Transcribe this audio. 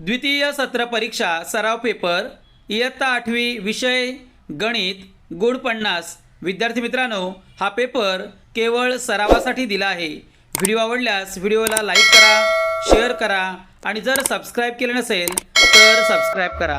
द्वितीय सत्र परीक्षा सराव पेपर इयत्ता आठवी विषय गणित गुण पन्नास. विद्यार्थी मित्रांनो हा पेपर केवळ सरावासाठी दिला आहे. व्हिडिओ आवडल्यास व्हिडिओला लाईक करा शेअर करा आणि जर सबस्क्राईब केले नसेल तर सबस्क्राईब करा.